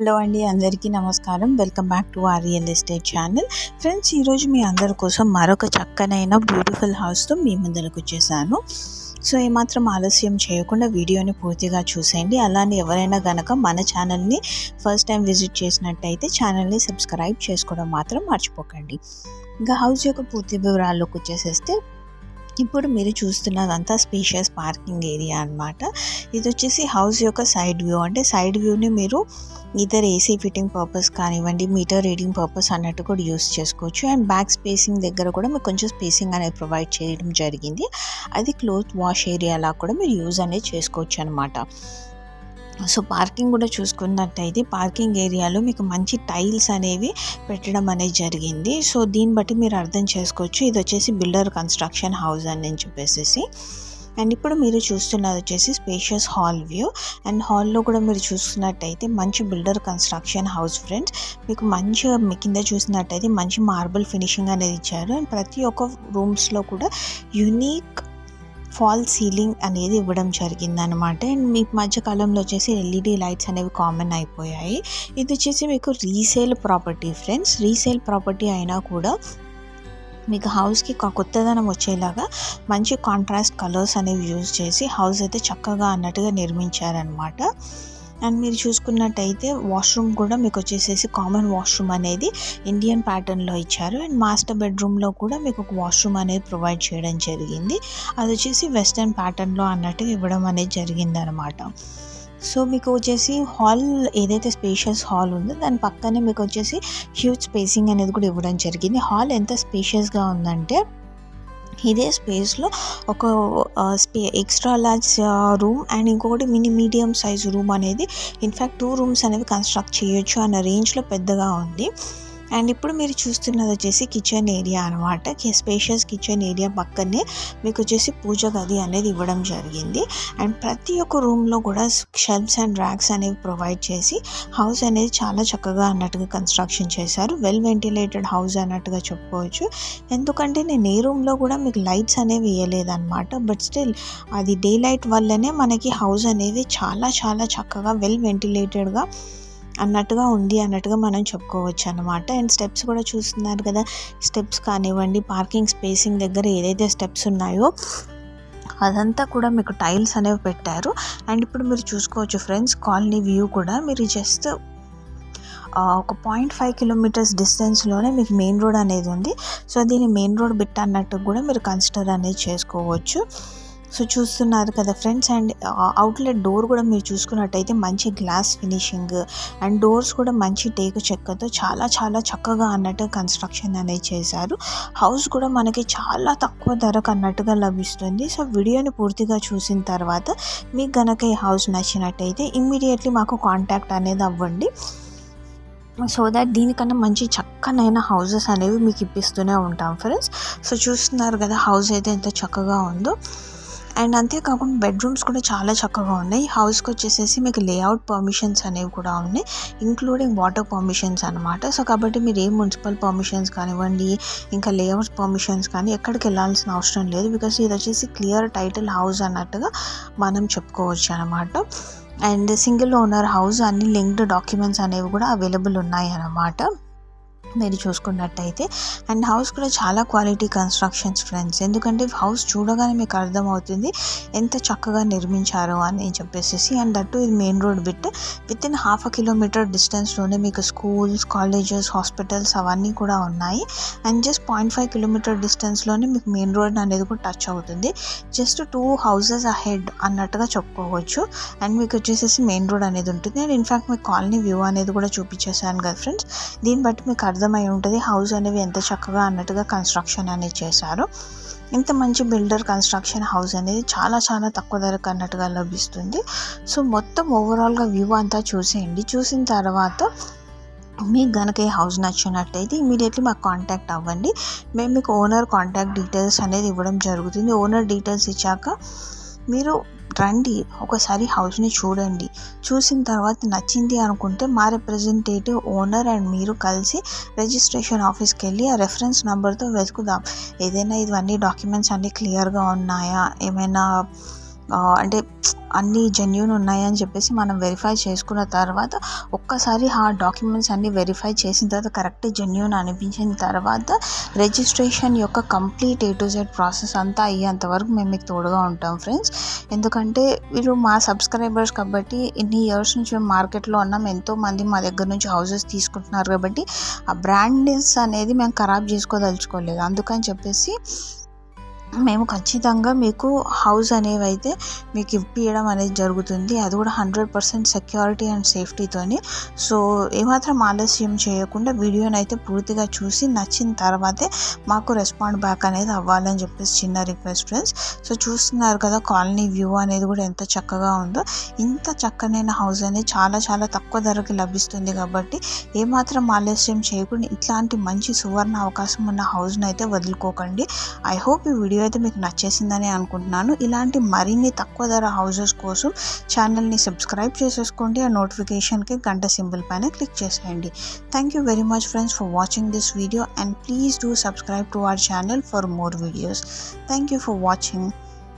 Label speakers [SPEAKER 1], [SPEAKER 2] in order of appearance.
[SPEAKER 1] Hello అండి అందరికీ నమస్కారం. Welcome back to our real estate channel. Friends ఈరోజు మీ అందరి కోసం మరొక చక్కనైన బ్యూటిఫుల్ హౌస్తో మీ ముందరకు వచ్చేసాను. సో ఏమాత్రం ఆలస్యం చేయకుండా వీడియోని పూర్తిగా చూసేయండి. అలానే ఎవరైనా గనక మన ఛానల్ని ఫస్ట్ టైం విజిట్ చేసినట్టయితే ఛానల్ని సబ్స్క్రైబ్ చేసుకోవడం మాత్రం మర్చిపోకండి. ఇంకా హౌస్ యొక్క పూర్తి వివరాల్లోకి వచ్చేసేస్తే ఇప్పుడు మీరు చూస్తున్నదంతా స్పేషియస్ పార్కింగ్ ఏరియా అనమాట ఇది వచ్చేసి హౌస్ యొక్క సైడ్ వ్యూ. అంటే సైడ్ వ్యూని మీరు ఇతర ఏసీ ఫిట్టింగ్ పర్పస్ కానివ్వండి మీటర్ రీడింగ్ పర్పస్ అన్నట్టు కూడా యూస్ చేసుకోవచ్చు. అండ్ బ్యాక్ స్పేసింగ్ దగ్గర కూడా మీకు కొంచెం స్పేసింగ్ అనేది ప్రొవైడ్ చేయడం జరిగింది. అది క్లోత్ వాష్ ఏరియాలా కూడా మీరు యూజ్ అనేది చేసుకోవచ్చు అనమాట సో పార్కింగ్ కూడా చూసుకున్నట్టయితే పార్కింగ్ ఏరియాలో మీకు మంచి టైల్స్ అనేవి పెట్టడం అనేది జరిగింది. సో దీన్ని బట్టి మీరు అర్థం చేసుకోవచ్చు. ఇది వచ్చేసి బిల్డర్ కన్స్ట్రక్షన్ హౌస్ అని చెప్పేసి అండ్ ఇప్పుడు మీరు చూస్తున్నది వచ్చేసి స్పేషియస్ హాల్ వ్యూ. అండ్ హాల్లో కూడా మీరు చూస్తున్నట్టయితే మంచి బిల్డర్ కన్స్ట్రక్షన్ హౌస్ ఫ్రెండ్స్. మీకు మంచిగా మీ కింద చూసినట్టయితే మంచి మార్బుల్ ఫినిషింగ్ అనేది ఇచ్చారు. అండ్ ప్రతి ఒక్క రూమ్స్లో కూడా యునీక్ ఫాల్ సీలింగ్ అనేది ఇవ్వడం జరిగింది అనమాట అండ్ మీ మధ్యకాలంలో వచ్చేసి ఎల్ఈడి లైట్స్ అనేవి కామన్ అయిపోయాయి. ఇది వచ్చేసి మీకు resale property friends. Resale property అయినా కూడా మీకు హౌస్కి కొత్తదనం వచ్చేలాగా మంచి కాంట్రాస్ట్ కలర్స్ అనేవి యూజ్ చేసి హౌస్ అయితే చక్కగా అన్నట్టుగా నిర్మించారనమాట అండ్ మీరు చూసుకున్నట్టయితే వాష్రూమ్ కూడా మీకు వచ్చేసేసి కామన్ వాష్రూమ్ అనేది ఇండియన్ ప్యాటర్న్లో ఇచ్చారు. అండ్ మాస్టర్ బెడ్రూమ్లో కూడా మీకు ఒక వాష్రూమ్ అనేది ప్రొవైడ్ చేయడం జరిగింది. అది వచ్చేసి వెస్టర్న్ ప్యాటర్న్లో అన్నట్టు ఇవ్వడం అనేది జరిగింది అనమాట సో మీకు వచ్చేసి హాల్ ఏదైతే స్పేషియస్ హాల్ ఉందో దాని పక్కనే మీకు వచ్చేసి హ్యూజ్ స్పేసింగ్ అనేది కూడా ఇవ్వడం జరిగింది. హాల్ ఎంత స్పేషియస్గా ఉందంటే ఇదే స్పేస్లో ఒక స్పే ఎక్స్ట్రా లార్జ్ రూమ్ అండ్ ఇంకొకటి మినీ మీడియం సైజ్ రూమ్ అనేది ఇన్ఫ్యాక్ట్ టూ రూమ్స్ అనేవి కన్స్ట్రక్ట్ చేయొచ్చు అన్న రేంజ్లో పెద్దగా ఉంది. అండ్ ఇప్పుడు మీరు చూస్తున్నది వచ్చేసి కిచెన్ ఏరియా అనమాట స్పేషియస్ కిచెన్ ఏరియా పక్కనే మీకు వచ్చేసి పూజ గది అనేది ఇవ్వడం జరిగింది. అండ్ ప్రతి ఒక్క రూమ్లో కూడా షెల్ఫ్స్ అండ్ ర్యాక్స్ అనేవి ప్రొవైడ్ చేసి హౌస్ అనేది చాలా చక్కగా అన్నట్టుగా కన్స్ట్రక్షన్ చేశారు. వెల్ వెంటిలేటెడ్ హౌస్ అన్నట్టుగా చెప్పుకోవచ్చు. ఎందుకంటే నేను ఏ రూమ్లో కూడా మీకు లైట్స్ అనేవి వేయలేదన్నమాట బట్ స్టిల్ అది డే లైట్ వల్లనే మనకి హౌస్ అనేది చాలా చాలా చక్కగా వెల్ వెంటిలేటెడ్గా అన్నట్టుగా ఉంది అన్నట్టుగా మనం చెప్పుకోవచ్చు అనమాట అండ్ స్టెప్స్ కూడా చూస్తున్నారు కదా. స్టెప్స్ కానివ్వండి పార్కింగ్ స్పేసింగ్ దగ్గర ఏదైతే స్టెప్స్ ఉన్నాయో అదంతా కూడా మీకు టైల్స్ అనేవి పెట్టారు. అండ్ ఇప్పుడు మీరు చూసుకోవచ్చు ఫ్రెండ్స్ కాలనీ వ్యూ కూడా. మీరు జస్ట్ ఒక పాయింట్ ఫైవ్ కిలోమీటర్స్ డిస్టెన్స్లోనే మీకు మెయిన్ రోడ్ అనేది ఉంది. సో దీన్ని మెయిన్ రోడ్ బిట్ అన్నట్టు కూడా మీరు కన్సిడర్ అనేది చేసుకోవచ్చు. సో చూస్తున్నారు కదా ఫ్రెండ్స్ అండ్ అవుట్లెట్ డోర్ కూడా మీరు చూసుకున్నట్టయితే మంచి గ్లాస్ ఫినిషింగ్ అండ్ డోర్స్ కూడా మంచి టేకు చెక్కతో చాలా చాలా చక్కగా అన్నట్టు కన్స్ట్రక్షన్ అనేది చేశారు. హౌస్ కూడా మనకి చాలా తక్కువ ధరకు అన్నట్టుగా లభిస్తుంది. సో వీడియోని పూర్తిగా చూసిన తర్వాత మీకు గనక ఈ హౌస్ నచ్చినట్టయితే ఇమ్మీడియట్లీ మాకు కాంటాక్ట్ అనేది అవ్వండి. సో దట్ దీనికన్నా మంచి చక్కనైన హౌజెస్ అనేవి మీకు ఇప్పిస్తూనే ఉంటాం ఫ్రెండ్స్. సో చూస్తున్నారు కదా హౌస్ అయితే ఎంత చక్కగా ఉందో. అండ్ అంతేకాకుండా బెడ్రూమ్స్ కూడా చాలా చక్కగా ఉన్నాయి. హౌస్కి వచ్చేసేసి మీకు లేఅవుట్ పర్మిషన్స్ అనేవి కూడా ఉన్నాయి. ఇంక్లూడింగ్ వాటర్ పర్మిషన్స్ అనమాట సో కాబట్టి మీరు ఏ మున్సిపల్ పర్మిషన్స్ కానివ్వండి ఇంకా లేఅవుట్ పర్మిషన్స్ కానీ ఎక్కడికి వెళ్ళాల్సిన అవసరం లేదు. బికాస్ ఇది వచ్చేసి క్లియర్ టైటిల్ హౌస్ అన్నట్టుగా మనం చెప్పుకోవచ్చు అనమాట అండ్ సింగిల్ ఓనర్ హౌస్ అన్ని లింక్డ్ డాక్యుమెంట్స్ అనేవి కూడా అవైలబుల్ ఉన్నాయి అన్నమాట. మీరు చూసుకున్నట్టయితే. అండ్ హౌస్ కూడా చాలా క్వాలిటీ కన్స్ట్రక్షన్స్ ఫ్రెండ్స్. ఎందుకంటే హౌస్ చూడగానే మీకు అర్థమవుతుంది ఎంత చక్కగా నిర్మించారో అని చెప్పేసి అండ్ అటు ఇది main road bit within half a kilometre డిస్టెన్స్లోనే మీకు స్కూల్స్ కాలేజెస్ హాస్పిటల్స్ అవన్నీ కూడా ఉన్నాయి. And just point five kilometre డిస్టెన్స్లోనే మీకు మెయిన్ రోడ్ అనేది కూడా టచ్ అవుతుంది. జస్ట్ టూ హౌసెస్ అహెడ్ అన్నట్టుగా చెప్పుకోవచ్చు. అండ్ మీకు వచ్చేసేసి మెయిన్ రోడ్ అనేది ఉంటుంది. అండ్ ఇన్ఫ్యాక్ట్ మీకు కాలనీ వ్యూ అనేది కూడా చూపించేసాను కదా ఫ్రెండ్స్. దీన్ని బట్టి మీకు అర్థమై ఉంటుంది. హౌస్ అనేవి ఎంత చక్కగా అన్నట్టుగా కన్స్ట్రక్షన్ అనేది చేశారు. ఇంత మంచి బిల్డర్ కన్స్ట్రక్షన్ హౌస్ అనేది చాలా చాలా తక్కువ ధరకు అన్నట్టుగా లభిస్తుంది. సో మొత్తం ఓవరాల్గా వ్యూ అంతా చూసేయండి. చూసిన తర్వాత మీకు కనుక ఈ హౌస్ నచ్చినట్టయితే ఇమీడియట్లీ మాకు కాంటాక్ట్ అవ్వండి. మేము మీకు ఓనర్ కాంటాక్ట్ డీటెయిల్స్ అనేది ఇవ్వడం జరుగుతుంది. ఓనర్ డీటెయిల్స్ ఇచ్చాక మీరు రండి ఒకసారి హౌస్ని చూడండి. చూసిన తర్వాత నచ్చింది అనుకుంటే మా రిప్రజెంటేటివ్ ఓనర్ అండ్ మీరు కలిసి రిజిస్ట్రేషన్ ఆఫీస్కి వెళ్ళి ఆ రెఫరెన్స్ నెంబర్తో వెతుకుదాం. ఏదైనా ఇవన్నీ డాక్యుమెంట్స్ అన్నీ క్లియర్గా ఉన్నాయా? ఏమైనా అంటే అన్నీ జెన్యున్ ఉన్నాయని చెప్పేసి మనం వెరిఫై చేసుకున్న తర్వాత ఒక్కసారి ఆ డాక్యుమెంట్స్ అన్నీ వెరిఫై చేసిన తర్వాత కరెక్ట్ జెన్యున్ అనిపించిన తర్వాత రిజిస్ట్రేషన్ యొక్క complete A to Z process అంతా అయ్యేంత వరకు మేము మీకు తోడుగా ఉంటాం ఫ్రెండ్స్ ఎందుకంటే వీళ్ళు మా సబ్స్క్రైబర్స్ కాబట్టి ఇన్ని ఇయర్స్ నుంచి మేము మార్కెట్లో ఉన్నాం. ఎంతోమంది మా దగ్గర నుంచి హౌసెస్ తీసుకుంటున్నారు కాబట్టి ఆ బ్రాండ్స్ అనేది మేము ఖరాబ్ చేసుకోదలుచుకోలేదు. అందుకని చెప్పేసి మేము ఖచ్చితంగా మీకు హౌస్ అనేవి అయితే మీకు ఇప్పించడం అనేది జరుగుతుంది. అది కూడా హండ్రెడ్ పర్సెంట్ సెక్యూరిటీ అండ్ సేఫ్టీతోని సో ఏమాత్రం ఆలస్యం చేయకుండా వీడియోని అయితే పూర్తిగా చూసి నచ్చిన తర్వాతే మాకు రెస్పాండ్ బ్యాక్ అనేది అవ్వాలని చెప్పేసి చిన్న రిక్వెస్ట్ ఫ్రెండ్స్ సో చూస్తున్నారు కదా కాలనీ వ్యూ అనేది కూడా ఎంత చక్కగా ఉందో. ఇంత చక్కనైన హౌస్ అనేది చాలా చాలా తక్కువ ధరకి లభిస్తుంది కాబట్టి ఏమాత్రం ఆలస్యం చేయకుండా ఇట్లాంటి మంచి సువర్ణ అవకాశం ఉన్న హౌస్ని అయితే వదులుకోకండి. ఐ హోప్ ఈ వీడియో అయితే మీకు నచ్చేసిందని అనుకుంటున్నాను. ఇలాంటి మరిన్ని తక్కువ ధర హౌజెస్ కోసం ఛానల్ని సబ్స్క్రైబ్ చేసేసుకోండి. ఆ నోటిఫికేషన్కి గంట సింబల్ పైన క్లిక్ చేసేయండి. Thank you very much friends for watching this video and please do subscribe to our channel for more videos thank you for watching